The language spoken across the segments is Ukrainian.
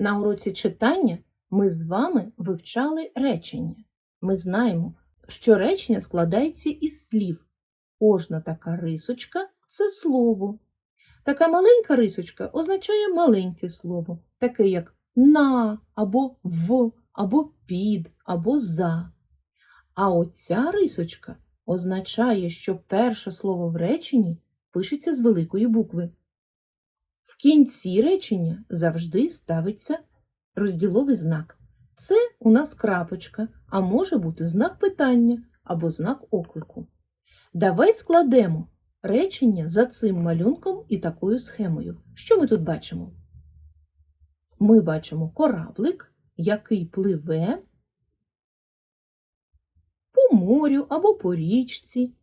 На уроці читання ми з вами вивчали речення. Ми знаємо, що речення складається із слів. Кожна така рисочка це слово. Така маленька рисочка означає маленьке слово, таке як на або в, або під, або за. А оця рисочка означає, що перше слово в реченні пишеться з великої букви. Кінці речення завжди ставиться розділовий знак. Це у нас крапочка, а може бути знак питання або знак оклику. Давай складемо речення за цим малюнком і такою схемою. Що ми тут бачимо? Ми бачимо кораблик, який пливе по морю або по річці.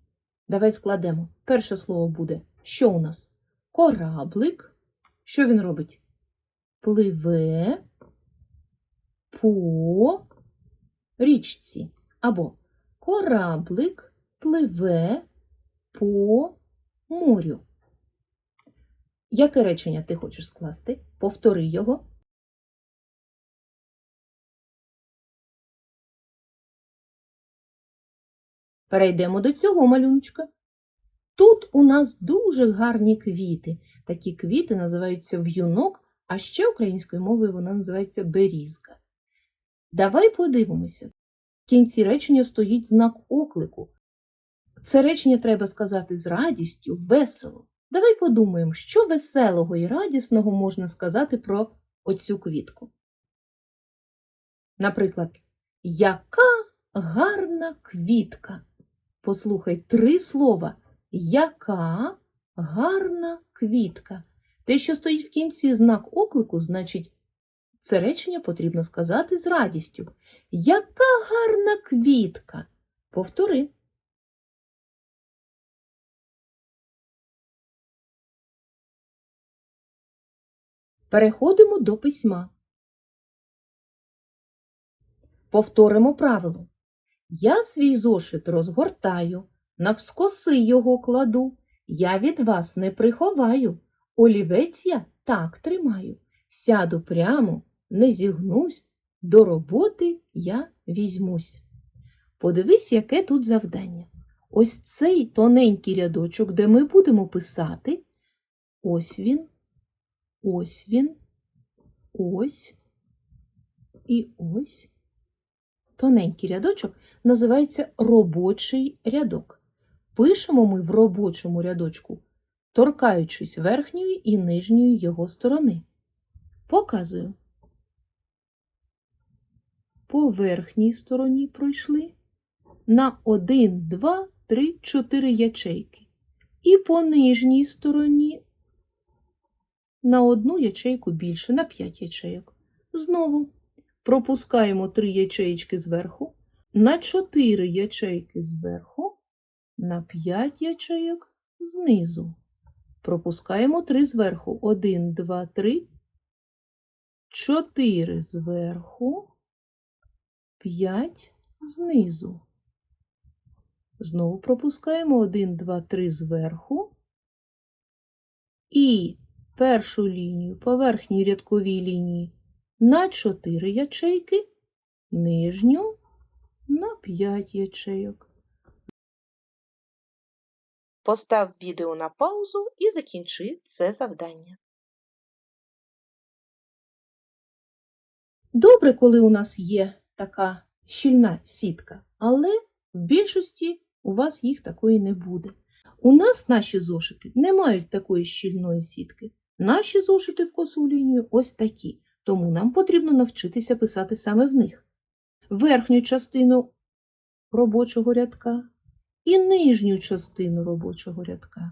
Давай складемо. Перше слово буде що у нас? Кораблик. Що він робить? Пливе по річці. Або кораблик пливе по морю. Яке речення ти хочеш скласти? Повтори його. Перейдемо до цього малюночка. Тут у нас дуже гарні квіти. Такі квіти називаються в'юнок, а ще українською мовою вона називається берізка. Давай подивимося. В кінці речення стоїть знак оклику. Це речення треба сказати з радістю, весело. Давай подумаємо, що веселого і радісного можна сказати про оцю квітку. Наприклад, яка гарна квітка. Послухай три слова. Яка гарна квітка. Те, що стоїть в кінці знак оклику, значить, це речення потрібно сказати з радістю. Яка гарна квітка. Повтори. Переходимо до письма. Повторимо правило. Я свій зошит розгортаю, навскоси його кладу. Я від вас не приховаю. Олівець я так тримаю. Сяду прямо, не зігнусь, до роботи я візьмусь. Подивись, яке тут завдання. Ось цей тоненький рядочок, де ми будемо писати. Ось він, ось він, ось і ось. Тоненький рядочок називається робочий рядок. Пишемо ми в робочому рядочку, торкаючись верхньої і нижньої його сторони. Показую. По верхній стороні пройшли на 1, 2, 3, 4 ячейки. І по нижній стороні на одну ячейку більше, на 5 ячейок. Знову пропускаємо 3 ячеїчки зверху, на 4 ячейки зверху, на 5 ячейок знизу. Пропускаємо 3 зверху. 1, 2, 3, 4 зверху, 5 знизу. Знову пропускаємо 1, 2, 3 зверху. І першу лінію по рядковій лінії на 4 ячейки, нижню на 5 ячейок. Постав відео на паузу і закінчи це завдання. Добре, коли у нас є така щільна сітка, але в більшості у вас їх такої не буде. У нас наші зошити не мають такої щільної сітки. Наші зошити в косу лінію ось такі, тому нам потрібно навчитися писати саме в них. Верхню частину робочого рядка і нижню частину робочого рядка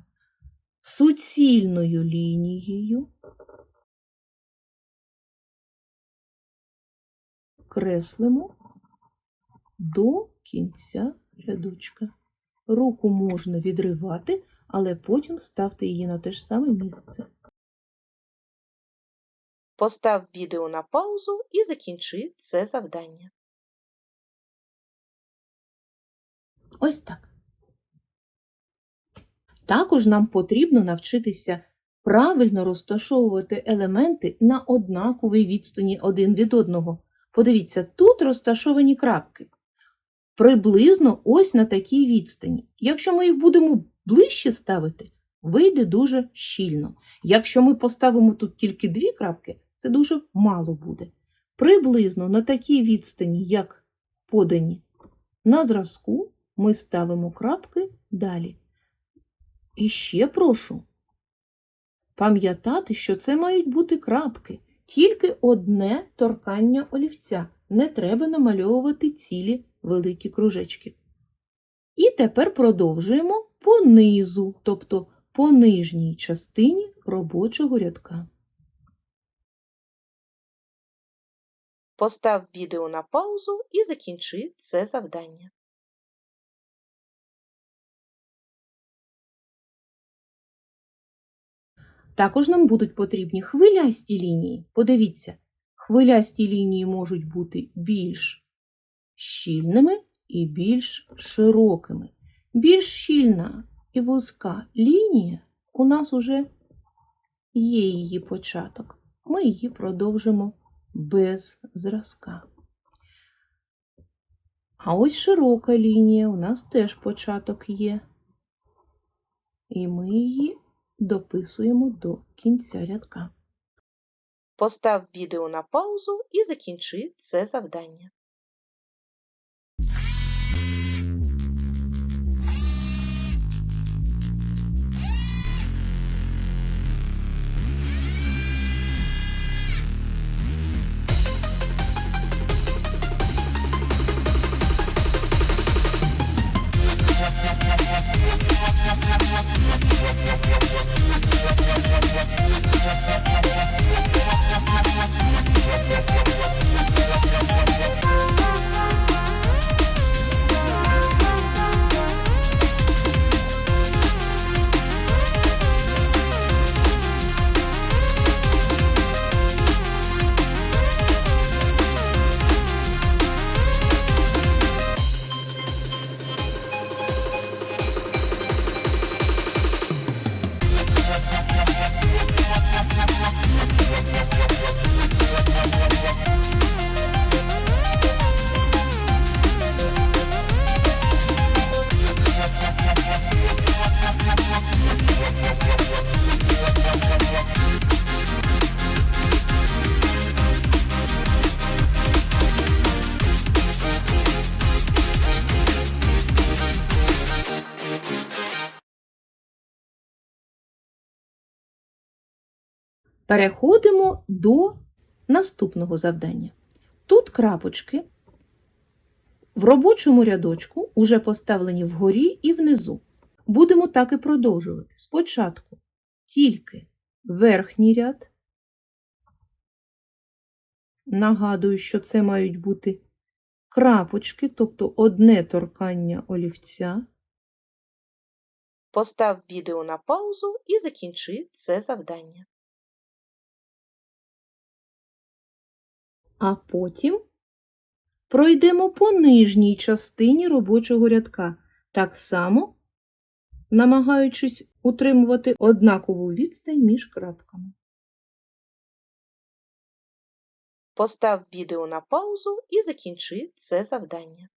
суцільною лінією креслимо до кінця рядочка. Руку можна відривати, але потім ставте її на те ж саме місце. Постав відео на паузу і закінчи це завдання. Ось так. Також нам потрібно навчитися правильно розташовувати елементи на однаковій відстані один від одного. Подивіться, тут розташовані крапки. Приблизно ось на такій відстані. Якщо ми їх будемо ближче ставити, вийде дуже щільно. Якщо ми поставимо тут тільки дві крапки, це дуже мало буде. Приблизно на такій відстані, як подані на зразку, ми ставимо крапки далі. І ще прошу пам'ятати, що це мають бути крапки, тільки одне торкання олівця. Не треба намальовувати цілі великі кружечки. І тепер продовжуємо по низу, тобто по нижній частині робочого рядка. Постав відео на паузу і закінчи це завдання. Також нам будуть потрібні хвилясті лінії. Подивіться, хвилясті лінії можуть бути більш щільними і більш широкими. Більш щільна і вузька лінія у нас уже є її початок. Ми її продовжимо без зразка. А ось широка лінія у нас теж початок є. І ми її дописуємо до кінця рядка. Постав відео на паузу і закінчи це завдання. Переходимо до наступного завдання. Тут крапочки в робочому рядочку уже поставлені вгорі і внизу. Будемо так і продовжувати. Спочатку тільки верхній ряд. Нагадую, що це мають бути крапочки, тобто одне торкання олівця. Постав відео на паузу і закінчи це завдання. А потім пройдемо по нижній частині робочого рядка, так само намагаючись утримувати однакову відстань між крапками. Постав відео на паузу і закінчи це завдання.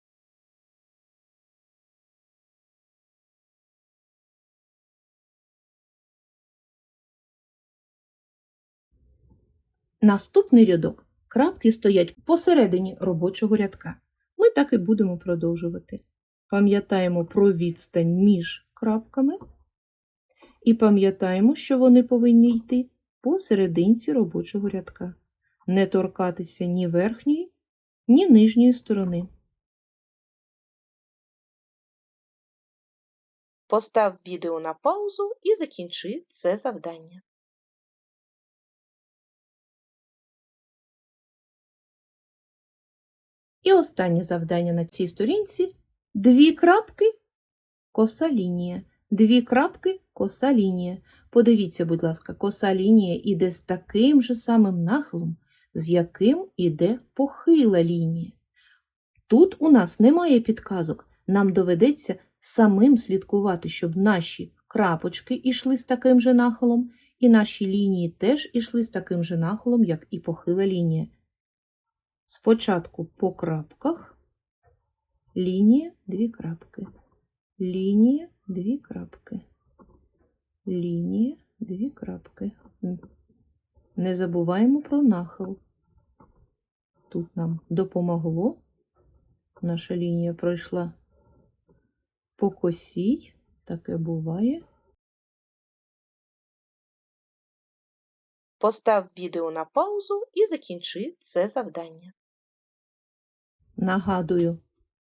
Наступний рядок. Крапки стоять посередині робочого рядка. Ми так і будемо продовжувати. Пам'ятаємо про відстань між крапками і пам'ятаємо, що вони повинні йти посерединці робочого рядка. Не торкатися ні верхньої, ні нижньої сторони. Постав відео на паузу і закінчи це завдання. І останнє завдання на цій сторінці дві крапки, коса лінія. Дві крапки, коса лінія. Подивіться, будь ласка, коса лінія іде з таким же самим нахилом, з яким іде похила лінія. Тут у нас немає підказок, нам доведеться самим слідкувати, щоб наші крапочки йшли з таким же нахилом, і наші лінії теж ішли з таким же нахилом, як і похила лінія. Спочатку по крапках, лінія, дві крапки, лінія, дві крапки, лінія, дві крапки. Не забуваємо про нахил. Тут нам допомогло. Наша лінія пройшла по косій. Таке буває. Постав відео на паузу і закінчи це завдання. Нагадую,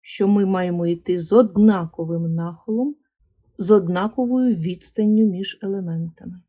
що ми маємо йти з однаковим нахилом, з однаковою відстанню між елементами.